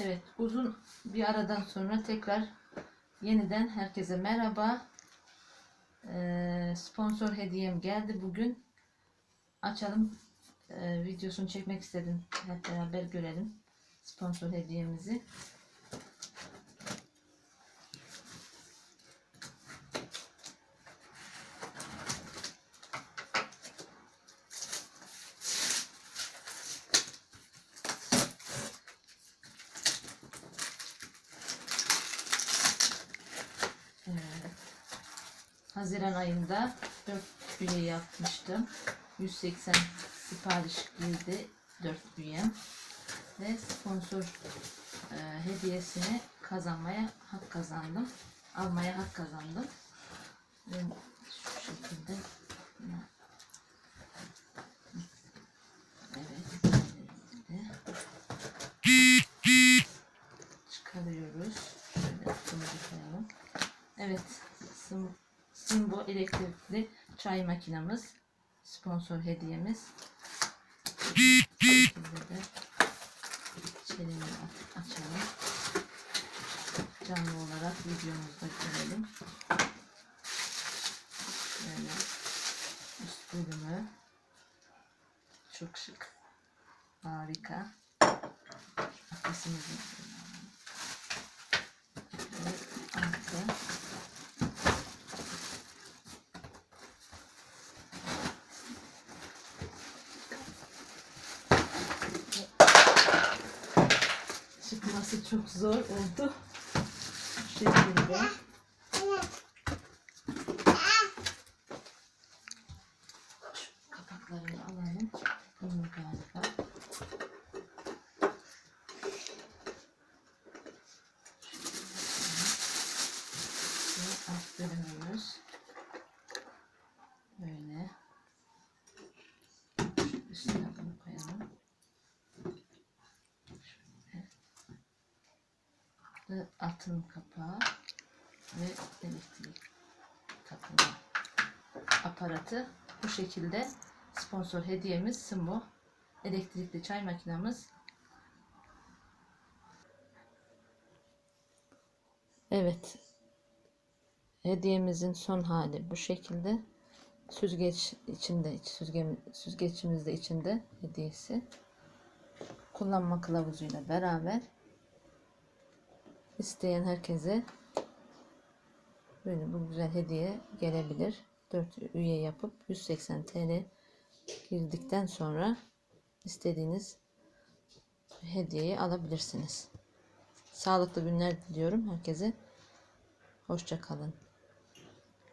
Evet, uzun bir aradan sonra tekrar yeniden herkese merhaba. Ee, sponsor hediyem geldi bugün. Açalım. Ee, videosunu çekmek istedim. Hep beraber görelim sponsor hediyemizi. Evet. Haziran ayında 4 üye yapmıştım. 180 sipariş girdi 4 üyem. Ve sponsor e, hediyesini kazanmaya hak kazandım. Almaya hak kazandım. Ve şu şekilde. Çıkarıyoruz. Şöyle. Evet. Sim, Simbo elektrikli çay makinamız. Sponsor hediyemiz. Bu şekilde açalım. Canlı olarak videomuzda görelim. Böyle üst bölümü çok şık. Harika. Arkasımızı ve altta çıkması çok zor oldu. Şu şekilde. Şu kapaklarını alalım. Bunu galiba. Alt bölümümüz. Böyle. Şu üstüne bunu koyalım. Şöyle. Ve atım kapağı ve elektrik takımı aparatı. Bu şekilde sponsor hediyemiz Simbo. Elektrikli çay makinamız. Evet. Hediyemizin son hali bu şekilde. Süzgeç içinde süzge, süzgeçimiz de içinde hediyesi. Kullanma kılavuzuyla beraber isteyen herkese böyle bu güzel hediye gelebilir. 4 üye yapıp 180 TL girdikten sonra istediğiniz hediyeyi alabilirsiniz. Sağlıklı günler diliyorum herkese. Hoşça kalın.